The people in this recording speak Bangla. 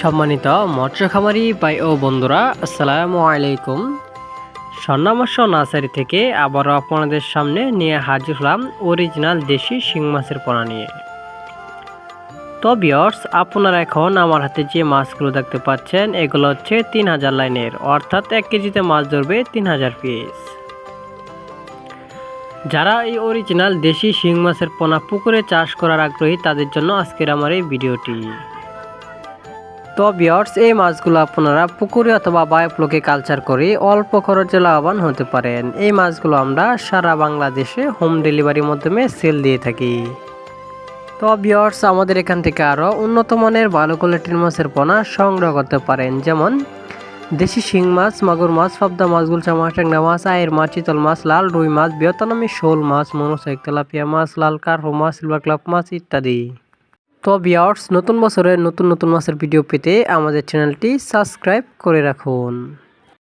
সম্মানিত মৎস্য খামারি ভাই ও বন্ধুরা, আসসালামু আলাইকুম। স্বর্ণামস্য নার্সারি থেকে আবারও আপনাদের সামনে নিয়ে হাজির হলাম অরিজিনাল দেশি শিং মাছের পোনা নিয়ে। তো আপনারা এখন আমার হাতে যে মাছগুলো দেখতে পাচ্ছেন, এগুলো হচ্ছে তিন হাজার লাইনের, অর্থাৎ এক কেজিতে মাছ ধরবে তিন হাজার পিস যারা এই অরিজিনাল দেশি শিং মাছের পোনা পুকুরে চাষ করার আগ্রহী, তাদের জন্য আজকের আমার এই ভিডিওটি। তো বিয়ার্স এই মাছগুলো আপনারা পুকুরে অথবা বায়োপ্লকে কালচার করে অল্প খরচে লাভবান হতে পারেন। এই মাছগুলো আমরা সারা বাংলাদেশে হোম ডেলিভারির মাধ্যমে সেল দিয়ে থাকি। তো বিয়ার্স আমাদের এখান থেকে আরও উন্নত মানের ভালো কোয়ালিটির মাছের পোনা সংগ্রহ করতে পারেন। যেমন দেশি শিং মাছ, মাগুর মাছ, পাবদা মাছ, গুলচা মাছ, ট্যাংরা মাছ, আয়ের মাছ, চিতল মাছ, লাল রুই মাছ বিয়তনামি শোল মাছ মনোসাইক তেলাপিয়া মাছ, লাল কার্পো মাছ, সিলভার ক্লাব মাছ ইত্যাদি। তো বিয়ার্স নতুন বছরের নতুন নতুন মাছের ভিডিও পেতে আমাদের চ্যানেলটি সাবস্ক্রাইব করে রাখুন।